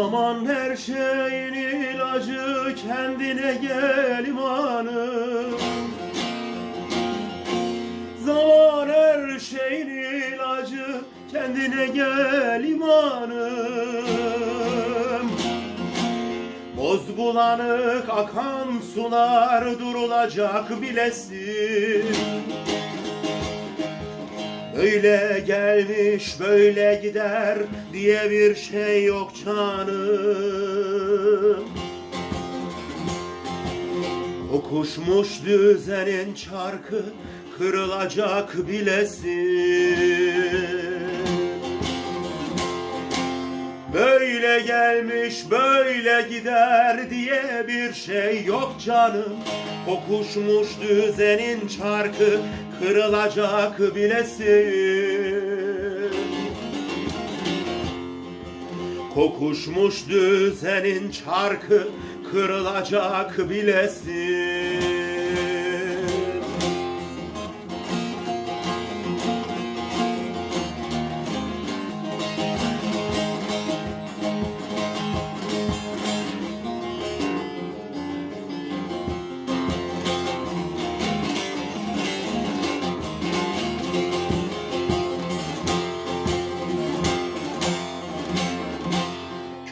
Zaman her şeyin ilacı kendine gel imanım Zaman her şeyin ilacı kendine gel imanım Boz bulanık akan sular durulacak bilesin Böyle gelmiş böyle gider diye bir şey yok canım. Kokuşmuş düzenin çarkı kırılacak bilesin Böyle gelmiş böyle gider diye bir şey yok canım. Kokuşmuş düzenin çarkı kırılacak bilesin. Kokuşmuş düzenin çarkı kırılacak bilesin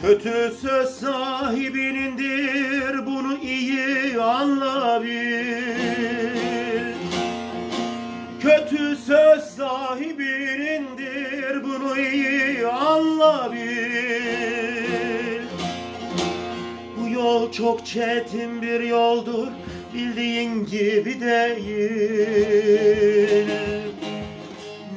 Kötü söz sahibinindir bunu iyi anla bil Kötü söz sahibinindir bunu iyi anla bil Bu yol çok çetin bir yoldur bildiğin gibi değil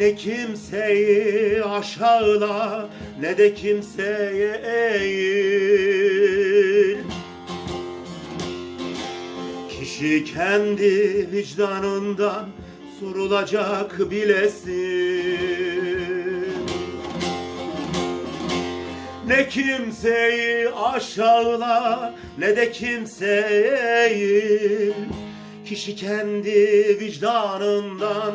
ne kimseyi aşağıla ne de kimseye eğil. Kişi kendi vicdanından sorulacak bilesin. Ne kimseyi aşağıla ne de kimseye eğil Kişi kendi vicdanından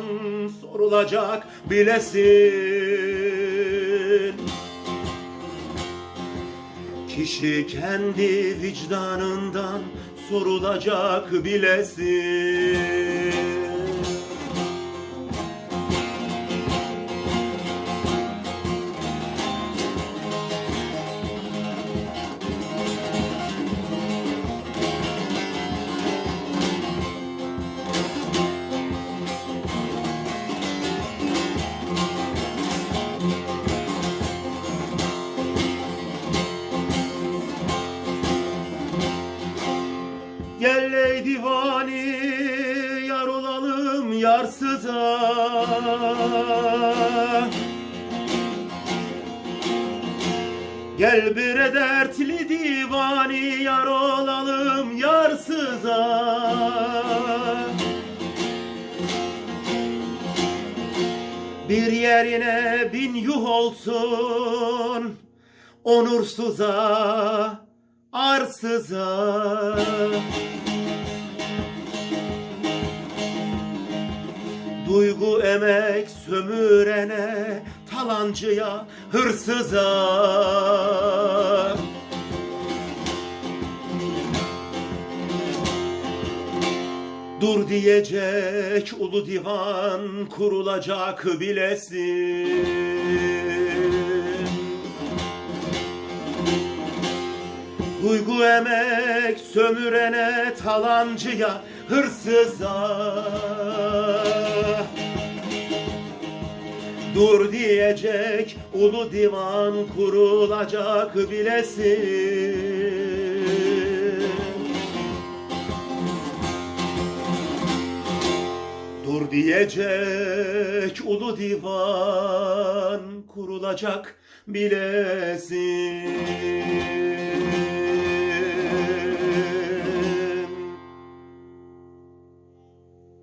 sorulacak bilesin. Kişi kendi vicdanından sorulacak bilesin divani yar olalım yarsıza Gel bre dertli divani yar olalım yarsıza Bir yerine bin yuh olsun onursuza arsıza Duygu emek sömürene talancıya hırsıza. Dur diyecek ulu divan kurulacak bilesin. Duygu emek sömürene talancıya hırsıza. Dur diyecek ulu divan kurulacak bilesin. Dur diyecek ulu divan kurulacak bilesin